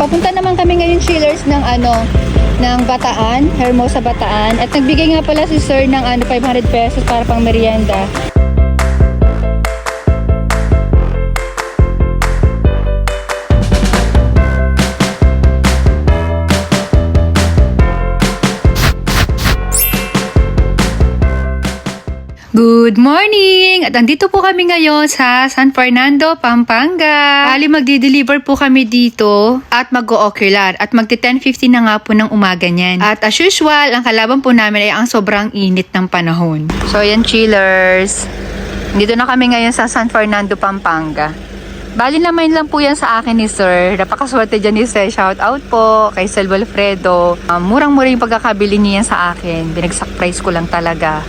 Papunta naman kami ngayon chillers ng ano, ng Bataan, Hermosa Bataan. At nagbigay nga pala si sir ng ano, 500 pesos para pang merienda. Good morning! At andito po kami ngayon sa San Fernando, Pampanga. Bali magdi-deliver po kami dito at mag-o-ocular at magti 10.50 na nga po ng umaga niyan. At as usual, ang kalaban po namin ay ang sobrang init ng panahon. So yan chillers. Dito na kami ngayon sa San Fernando, Pampanga. Bali naman lang po yan sa akin ni Sir. Napakaswerte dyan ni Sir. Shout out po kay Sel Wilfredo. Um, murang-mura yung pagkakabili niya sa akin. Binagsak price ko lang talaga.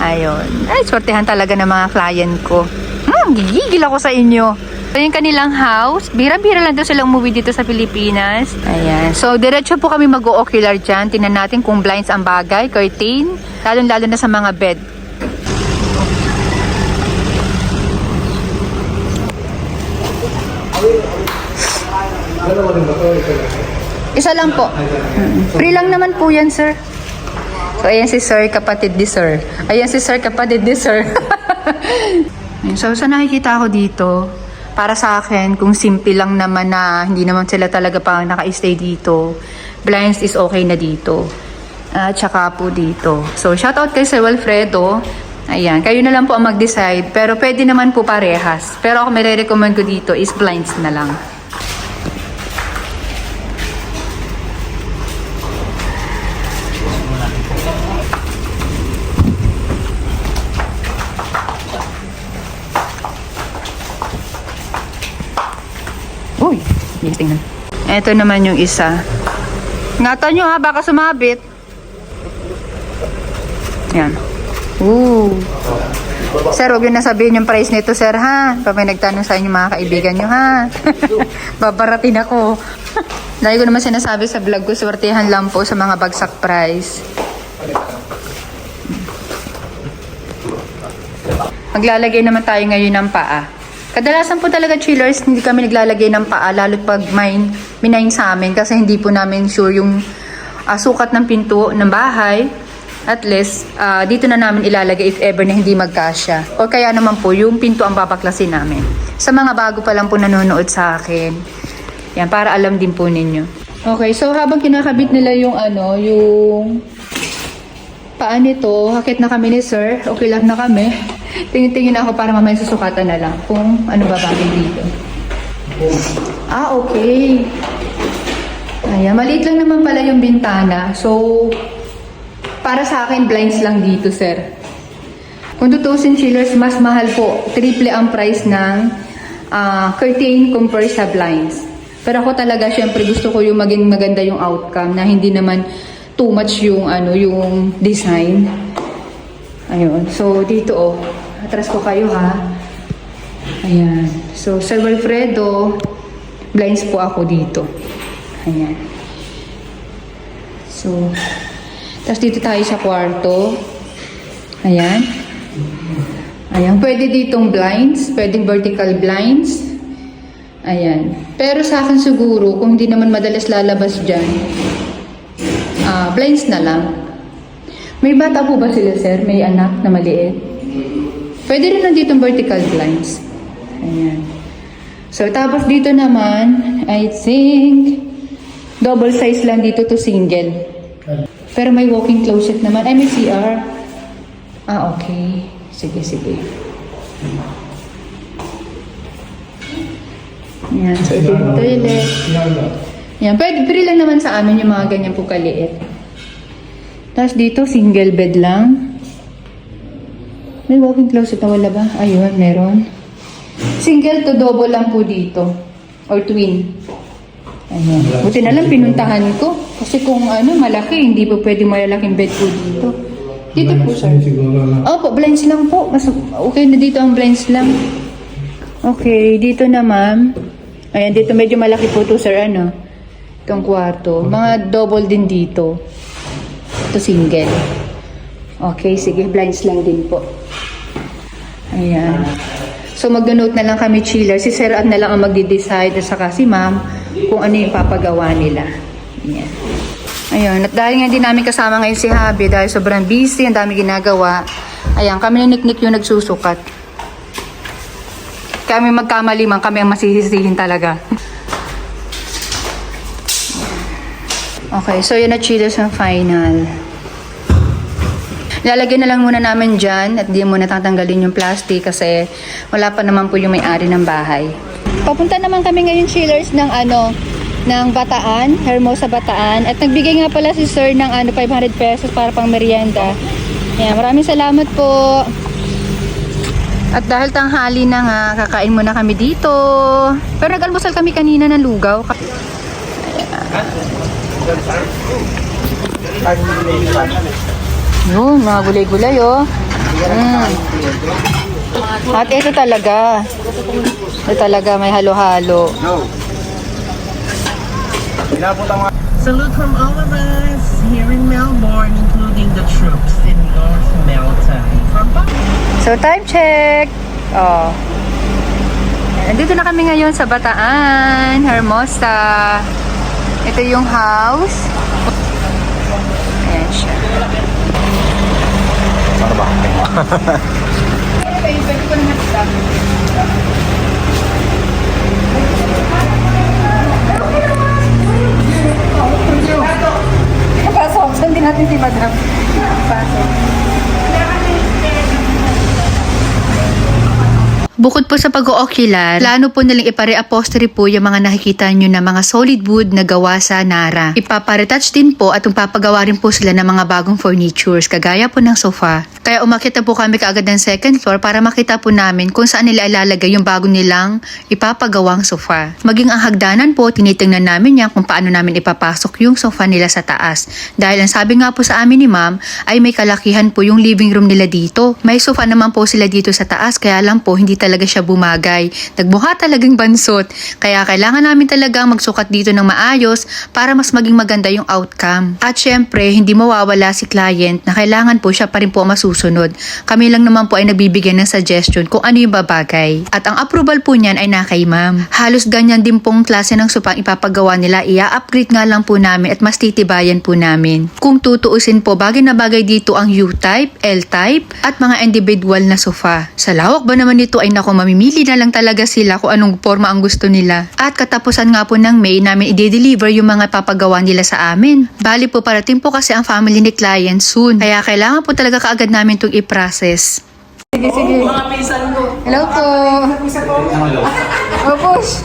Ayun. Ay, swertehan talaga ng mga client ko. Hmm, gigigil ako sa inyo. Ito yung kanilang house. Bira-bira lang daw silang umuwi dito sa Pilipinas. Ayan. So, diretso po kami mag-o-ocular dyan. Tingnan natin kung blinds ang bagay, curtain. Lalo-lalo na sa mga bed. Isa lang po. Free lang naman po yan, sir. So, ayan si sir, kapatid ni sir. Ayan si sir, kapatid ni sir. so, sa nakikita ko dito, para sa akin, kung simple lang naman na hindi naman sila talaga pa naka-stay dito, blinds is okay na dito. At saka po dito. So, shout out kay Sir Wilfredo. Ayan, kayo na lang po ang mag-decide. Pero pwede naman po parehas. Pero ako may recommend ko dito is blinds na lang. Ito naman yung isa. Ingatan nyo ha, baka sumabit. Yan. Ooh. Sir, huwag yun nasabihin yung price nito, sir, ha? Pag may nagtanong sa inyo mga kaibigan nyo, ha? Babaratin ako. Lagi ko naman sinasabi sa vlog ko, swertihan lang po sa mga bagsak price. Maglalagay naman tayo ngayon ng paa. Kadalasan po talaga chillers, hindi kami naglalagay ng paa, lalo pag may minayin sa amin kasi hindi po namin sure yung ah, sukat ng pinto ng bahay. At least, ah, dito na namin ilalagay if ever na hindi magkasya. O kaya naman po, yung pinto ang papaklasin namin. Sa mga bago pa lang po nanonood sa akin. Yan, para alam din po ninyo. Okay, so habang kinakabit nila yung ano, yung paa nito, hakit na kami ni sir. Okay lang na kami. Tingin-tingin ako para mamaya susukatan na lang kung ano ba bagay dito. Ah, okay. Ayan, maliit lang naman pala yung bintana. So, para sa akin, blinds lang dito, sir. Kung tutusin chillers, mas mahal po. Triple ang price ng ah, curtain compare sa blinds. Pero ako talaga, syempre, gusto ko yung maging maganda yung outcome na hindi naman too much yung ano yung design. Ayun. So, dito oh. Atras ko kayo ha. Ayan. So, Sir Wilfredo, blinds po ako dito. Ayan. So, tapos dito tayo sa kwarto. Ayan. Ayan. Pwede ditong blinds. Pwedeng vertical blinds. Ayan. Pero sa akin siguro, kung hindi naman madalas lalabas dyan, ah blinds na lang. May bata po ba sila, sir? May anak na maliit? Pwede rin nandito vertical blinds. Ayan. So, tapos dito naman, I think, double size lang dito to single. Pero may walking closet naman. Ay, may CR. Ah, okay. Sige, sige. Yan. So, ito yung toilet. Yan. Pwede, free lang naman sa amin yung mga ganyan po kaliit. Tapos dito, single bed lang. May walking closet na wala ba? Ayun, meron. Single to double lang po dito. Or twin. Ayan. Buti na lang pinuntahan ko. Kasi kung ano, malaki, hindi po pwede malalaking bed po dito. Dito po, sir. Opo, blinds lang po. Mas okay na dito ang blinds lang. Okay, dito naman. Ayan, dito medyo malaki po to, sir. Ano? Itong kwarto. Mga double din dito. Ito single. Okay, sige. Blinds lang din po. Ayan. So, mag-note na lang kami chiller. Si Sir At na lang ang magde-decide at saka si Ma'am kung ano yung papagawa nila. Yan. Ayun, at dahil nga hindi namin kasama ngayon si Habi dahil sobrang busy, ang dami ginagawa. Ayan, kami ni Niknik yung nagsusukat. Kami magkamali man, kami ang masisisihin talaga. Okay, so yun na cheaters ang final. Lalagyan na lang muna namin dyan at di muna tatanggalin yung plastic kasi wala pa naman po yung may-ari ng bahay. Papunta naman kami ngayon chillers ng ano, ng Bataan, Hermosa Bataan. At nagbigay nga pala si sir ng ano, 500 pesos para pang merienda. Yan, maraming salamat po. At dahil tanghali na nga, kakain muna kami dito. Pero nag-almusal kami kanina ng lugaw. Yun, mga gulay-gulay oh. Mm. At ito talaga. Ito talaga may halo-halo. Salute from all of us here in Melbourne, including the troops in North Melton. So time check. Oh. Nandito na kami ngayon sa Bataan, Hermosa. Ito yung house. Ayan siya. Ano ba? Pasok. Sundin natin si Madam. Pasok. Bukod po sa pag-oocular, plano po nilang ipare-upholstery po yung mga nakikita nyo na mga solid wood na gawa sa Nara. Ipapare-touch din po at papagawa rin po sila ng mga bagong furnitures, kagaya po ng sofa. Kaya umakit po kami kaagad ng second floor para makita po namin kung saan nila ilalagay yung bago nilang ipapagawang sofa. Maging ang hagdanan po, tinitingnan namin yan kung paano namin ipapasok yung sofa nila sa taas. Dahil ang sabi nga po sa amin ni ma'am ay may kalakihan po yung living room nila dito. May sofa naman po sila dito sa taas kaya lang po hindi talaga siya bumagay. Nagmukha talagang bansot. Kaya kailangan namin talagang magsukat dito ng maayos para mas maging maganda yung outcome. At syempre, hindi mawawala si client na kailangan po siya pa rin po masusunod. Kami lang naman po ay nagbibigyan ng suggestion kung ano yung babagay. At ang approval po niyan ay na kay ma'am. Halos ganyan din pong klase ng supang ipapagawa nila. Ia-upgrade nga lang po namin at mas titibayan po namin. Kung tutuusin po, bagay na bagay dito ang U-type, L-type, at mga individual na sofa. Sa lawak ba naman nito ay nako mamimili na lang talaga sila kung anong forma ang gusto nila. At katapusan nga po ng May namin i-deliver yung mga papagawa nila sa amin. Bali po parating po kasi ang family ni client soon. Kaya kailangan po talaga kaagad namin itong i-process. Sige, sige. mga pinsan ko. Hello po. Oh, push.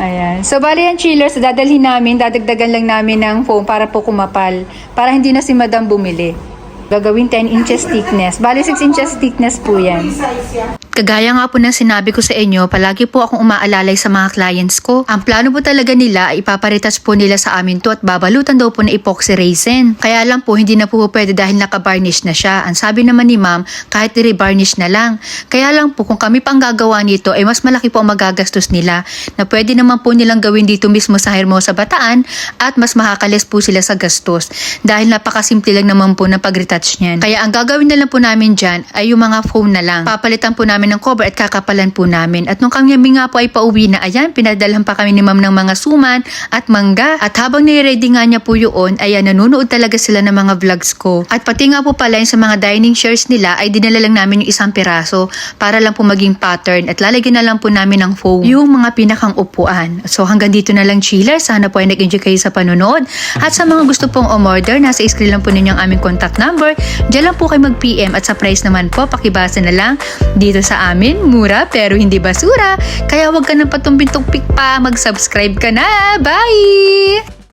Ayan. So, bali yung chillers, dadalhin namin, dadagdagan lang namin ng foam para po kumapal. Para hindi na si madam bumili. Gagawin 10 inches thickness. Bali 6 inches thickness po yan. Kagaya nga po ng sinabi ko sa inyo, palagi po akong umaalalay sa mga clients ko. Ang plano po talaga nila ay ipaparitas po nila sa amin to at babalutan daw po na epoxy resin. Kaya lang po hindi na po pwede dahil nakabarnish na siya. Ang sabi naman ni ma'am, kahit i-rebarnish na lang. Kaya lang po kung kami pang gagawa nito ay mas malaki po ang magagastos nila na pwede naman po nilang gawin dito mismo sa Hermosa Bataan at mas makakalis po sila sa gastos dahil napakasimple lang naman po ng pag-retouch niyan. Kaya ang gagawin na lang po namin dyan ay yung mga foam na lang. Papalitan po namin ng cover at kakapalan po namin. At nung kami nga po ay pauwi na, ayan, pinadalhan pa kami ni ma'am ng mga suman at mangga. At habang nire-ready nga niya po yun, ayan, nanonood talaga sila ng mga vlogs ko. At pati nga po pala yung sa mga dining chairs nila ay dinala lang namin yung isang piraso para lang po maging pattern at lalagyan na lang po namin ng foam yung mga pinakang upuan. So hanggang dito na lang chiller. Sana po ay nag-enjoy kayo sa panonood. At sa mga gusto pong umorder, nasa screen lang po ninyo ang aming contact number. Diyan lang po kayo mag-PM at sa price naman po, pakibasa na lang dito sa amin. Mura pero hindi basura. Kaya wag ka nang patumpin-tumpik pa. Mag-subscribe ka na. Bye!